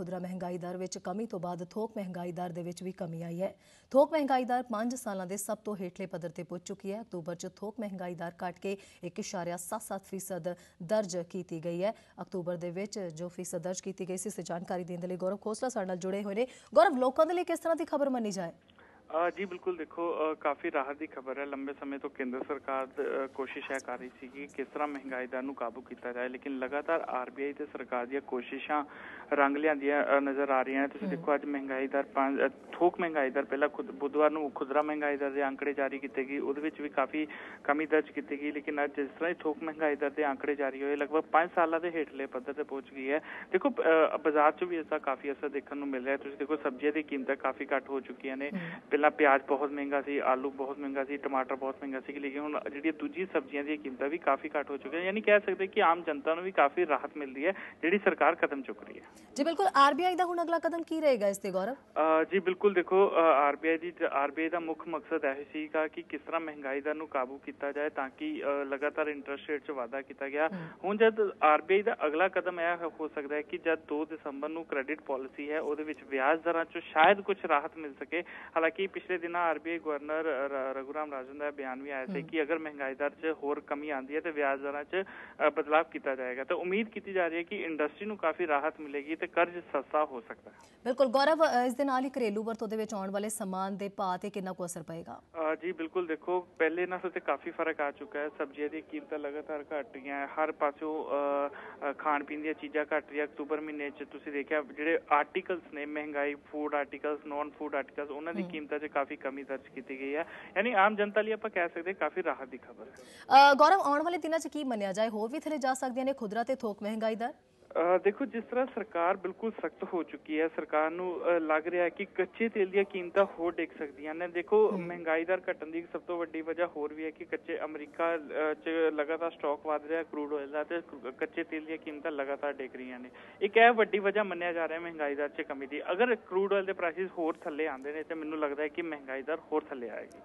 ਖੁਦਰਾ ਮਹਿੰਗਾਈ ਦਰ ਵਿੱਚ ਕਮੀ ਤੋਂ ਬਾਅਦ ਥੋਕ ਮਹਿੰਗਾਈ ਦਰ ਦੇ ਵਿੱਚ ਵੀ ਕਮੀ ਆਈ ਹੈ। ਥੋਕ ਮਹਿੰਗਾਈ ਦਰ 5 ਸਾਲਾਂ ਦੇ ਸਭ ਤੋਂ ਹੇਠਲੇ ਪੱਧਰ ਤੇ ਪਹੁੰਚ ਚੁੱਕੀ ਹੈ। ਅਕਤੂਬਰ 'ਚ ਥੋਕ ਮਹਿੰਗਾਈ ਦਰ ਘਟ ਕੇ 1.77% ਦਰਜ ਕੀਤੀ ਗਈ ਹੈ। ਅਕਤੂਬਰ ਦੇ ਵਿੱਚ ਜੋ ਫੀਸਦ ਦਰਜ ਕੀਤੀ ਗਈ ਸੀ, ਇਸ ਜਾਣਕਾਰੀ ਦੇਣ ਦੇ ਲਈ ਗੌਰਵ ਖੋਸਲਾ ਸਾਡੇ ਨਾਲ ਜੁੜੇ ਹੋਏ ਨੇ। ਗੌਰਵ, ਲੋਕਾਂ ਦੇ ਲਈ ਕਿਸ ਤਰ੍ਹਾਂ ਦੀ ਖਬਰ ਮੰਨੀ ਜਾਏ? ਜੀ ਬਿਲਕੁਲ ਦੇਖੋ ਕਾਫੀ ਰਾਹਤ ਦੀ ਖਬਰ ਹੈ। ਲੰਬੇ ਸਮੇਂ ਤੋਂ ਕੇਂਦਰ ਸਰਕਾਰ ਕੋਸ਼ਿਸ਼ ਹੈ ਕਰ ਰਹੀ ਸੀ ਕਿ ਕਿਸ ਤਰ੍ਹਾਂ ਮਹਿੰਗਾਈ ਦਰ ਨੂੰ ਕਾਬੂ ਕੀਤਾ ਜਾਏ ਲੇਕਿਨ ਲਗਾਤਾਰ ਆਰਬੀਆਈ ਤੇ ਸਰਕਾਰ ਦੀਆਂ ਕੋਸ਼ਿਸ਼ਾਂ ਰੰਗ ਲਿਆਂਦੀਆਂ ਨਜ਼ਰ ਆ ਰਹੀਆਂ ਤੁਸੀਂ ਦੇਖੋ ਅੱਜ ਮਹਿੰਗਾਈ ਦਰ ਪੰਜ- ਥੋਕ ਮਹਿੰਗਾਈ ਦਰ ਪਹਿਲਾਂ ਖੁਦ ਬੁੱਧਵਾਰ ਨੂੰ ਖੁਦਰਾ ਮਹਿੰਗਾਈ ਦਰ ਦੇ ਅੰਕੜੇ ਜਾਰੀ ਕੀਤੇ ਗਏ। ਉਹਦੇ ਵਿੱਚ ਵੀ ਕਾਫੀ ਕਮੀ ਦਰਜ ਕੀਤੀ ਗਈ ਲੇਕਿਨ ਅੱਜ ਜਿਸ ਤਰ੍ਹਾਂ ਹੀ ਥੋਕ ਮਹਿੰਗਾਈ ਦਰ ਦੇ ਅੰਕੜੇ ਜਾਰੀ ਹੋਏ ਲਗਭਗ 5 ਸਾਲਾਂ ਦੇ ਹੇਠਲੇ ਪੱਧਰ ਤੇ ਪਹੁੰਚ ਗਈ ਹੈ। ਦੇਖੋ ਬਾਜ਼ਾਰ 'ਚ ਵੀ ਇਸ ਦਾ ਕਾਫੀ ਅਸਰ ਦੇਖਣ ਨੂੰ ਮਿਲ ਰਿਹਾ ਤੁਸੀਂ ਦੇਖੋ ਸਬਜ਼ੀਆਂ ਦੀ ਕੀਮਤਾਂ ਕਾਫੀ ਘੱਟ ਹੋ ਚੁੱਕੀਆਂ ਨੇ। ਪਹਿਲਾਂ ਪਿਆਜ਼ ਬਹੁਤ ਮਹਿੰਗਾ ਸੀ ਆਲੂ ਬਹੁਤ ਮਹਿੰਗਾ ਸੀ ਟਮਾਟਰ ਬਹੁਤ ਮਹਿੰਗਾ ਸੀ ਲੇਕਿਨ ਹੁਣ ਜਿਹੜੀਆਂ ਦੂਜੀ ਸਬਜ਼ੀਆਂ ਦੀਆਂ ਕੀਮਤਾਂ ਵੀ ਕਾਫੀ ਘੱਟ ਹੋ ਚੁੱਕੀਆਂ ਯਾਨੀ ਕਹਿ ਸਕਦੇ ਕਿ ਆਮ ਜਨਤਾ ਨੂੰ ਵੀ ਕਾਫੀ ਰਾਹਤ ਮਿਲਦੀ ਹੈ ਜਿਹੜੀ ਸਰਕਾਰ ਕਦਮ ਚੁੱਕ ਰਹੀ ਹੈ। ਜੀ ਬਿਲਕੁਲ ਆਰਬੀਆਈ ਦਾ ਹੁਣ ਅਗਲਾ ਕਦਮ ਕੀ ਰਹੇਗਾ ਇਸ ਤੇ ਗੌਰਵ? ਜੀ ਬਿਲਕੁਲ ਦੇਖੋ ਆਰਬੀਆਈ ਦੀ ਆਰਬੀਆਈ ਦਾ ਮੁੱਖ ਮਕਸਦ ਇਹ ਸੀਗਾ ਕਿ ਕਿਸ ਤਰ੍ਹਾਂ ਮਹਿੰਗਾਈ ਦਰ ਨੂੰ ਕਾਬੂ ਕੀਤਾ ਜਾਏ ਤਾਂ ਕਿ ਲਗਾਤਾਰ ਇੰਟਰਸਟ ਰੇਟ 'ਚ ਵਾਧਾ ਕੀਤਾ ਗਿਆ। ਹੁਣ ਜਦ ਆਰਬੀਆਈ ਦਾ ਅਗਲਾ ਕਦਮ ਇਹ ਹੋ ਸਕਦਾ ਹੈ ਕਿ ਜਦ 2 ਦਸੰਬਰ ਨੂੰ ਕ੍ਰੈਡਿਟ ਪਾਲਿਸੀ ਹੈ ਉਹਦੇ ਵਿੱਚ ਵਿਆਜ ਦਰਾਂ 'ਚ ਸ਼ਾਇਦ ਕੁਝ ਰਾਹਤ ਮਿਲ ਸਕੇ ਹਾਲਾਂਕਿ ਪਿਛਲੇ ਦਿਨਾਂ ਆਰਬੀਆਈ ਗਵਰਨਰ ਰ- ਰਘੂਰਾਮ ਰਾਜਨ ਦਾ ਬਿਆਨ ਵੀ ਆਇਆ ਸੀ ਕਿ ਅਗਰ ਮਹਿੰਗਾਈ ਦਰ 'ਚ ਹੋਰ ਕਮੀ ਆਂਦੀ ਹੈ ਤੇ ਵਿਆਜ ਦਰਾਂ 'ਚ ਅ, ਬਦਲਾਵ ਕੀਤਾ ਜਾਏਗਾ ਤਾਂ ਉਮੀਦ ਕੀਤੀ ਜਾ ਰਹੀ ਹੈ ਕਿ ਇੰਡਸਟਰੀ ਨੂੰ ਕਾਫੀ ਰਾਹਤ ਮਿਲੇਗੀ ਤੇ ਕਰਜ਼ ਸਸਤਾ ਹੋ ਸਕਦਾ ਹੈ ਬਿਲਕੁਲ ਗੌਰਵ ਇਸ ਦੇ ਨਾਲ ਹੀ ਘਰੇਲੂ ਵਰਤੋਂ ਦੇ ਵਿੱਚ ਆਉਣ ਵਾਲੇ ਸਮਾਨ ਦੇ ਭਾਅ ਤੇ ਕਿੰਨਾ ਕੁ ਅਸਰ ਪਏਗਾ ਜੀ ਬਿਲਕੁਲ ਦੇਖੋ ਪਹਿਲੇ ਨਾਲੋਂ ਤੇ ਕਾਫੀ ਫ਼ਰਕ ਆ ਚੁੱਕਾ ਹੈ ਸਬਜ਼ੀਆਂ ਦੀ ਕੀਮਤਾਂ ਲਗਾਤਾਰ ਘਟ ਰਹੀਆਂ ਹਰ ਪਾਸੋਂ ਖਾਣ ਪੀਣ ਦੀਆਂ ਚੀਜ਼ਾਂ ਘਟ ਰਹੀਆਂ ਅਕਤੂਬਰ ਮਹੀਨੇ 'ਚ ਤੁਸੀਂ ਦੇਖਿਆ ਜਿਹੜੇ ਆਰਟੀਕਲਸ ਨੇ ਮਹਿੰਗਾਈ food articles non food articles ਉਹਨਾਂ ਦੀ ਕੀਮਤਾਂ 'ਚ ਕਾਫੀ ਕਮੀ ਦਰਜ ਕੀਤੀ ਗਈ ਹੈ। ਯਾਨੀ ਆਮ ਜਨਤਾ ਲਈ ਆਪਾਂ ਕਹਿ ਸਕਦੇ ਕਾਫੀ ਰਾਹਤ ਦੀ ਖਬਰ ਹੈ। ਅ, ਗੌਰਵ ਆਉਣ ਵਾਲੇ ਦਿਨਾਂ 'ਚ ਕੀ ਮੰਨਿਆ ਜਾਏ? ਹੋਰ ਵੀ ਥੱਲੇ ਜਾ ਸਕਦੀਆਂ ਨੇ ਖੁਦਰਾ ਤੇ ਥੋਕ ਮਹਿੰਗਾਈ ਦਰ? ਦੇਖੋ ਜਿਸ ਤਰ੍ਹਾਂ ਸਰਕਾਰ ਬਿਲਕੁਲ ਸਖਤ ਹੋ ਚੁੱਕੀ ਹੈ ਸਰਕਾਰ ਨੂੰ ਲੱਗ ਰਿਹਾ ਹੈ ਕਿ ਕੱਚੇ ਤੇਲ ਦੀਆਂ ਕੀਮਤਾਂ ਹੋਰ ਡਿੱਗ ਸਕਦੀਆਂ ਨੇ। ਦੇਖੋ ਮਹਿੰਗਾਈ ਦਰ ਘਟਣ ਦੀ ਸਭ ਤੋਂ ਵੱਡੀ ਵਜ੍ਹਾ ਹੋਰ ਵੀ ਹੈ ਕਿ ਕੱਚੇ ਅਮਰੀਕਾ 'ਚ ਲਗਾਤਾਰ ਸਟਾਕ ਵਧ ਰਿਹਾ ਕਰੂਡ ਆਇਲ ਦਾ ਤੇ ਕੱਚੇ ਤੇਲ ਦੀਆਂ ਕੀਮਤਾਂ ਲਗਾਤਾਰ ਡਿੱਗ ਰਹੀਆਂ ਨੇ। ਇੱਕ ਇਹ ਵੱਡੀ ਵਜ੍ਹਾ ਮੰਨਿਆ ਜਾ ਰਿਹਾ ਮਹਿੰਗਾਈ ਦਰ 'ਚ ਕਮੀ ਦੀ। ਅਗਰ ਕਰੂਡ ਆਇਲ ਦੇ ਪ੍ਰਾਈਸਿਸ ਹੋਰ ਥੱਲੇ ਆਉਂਦੇ ਨੇ ਤੇ ਮੈਨੂੰ ਲੱਗਦਾ ਹੈ ਕਿ ਮਹਿੰਗਾਈ ਦਰ ਹੋਰ ਥੱਲੇ ਆਏਗੀ।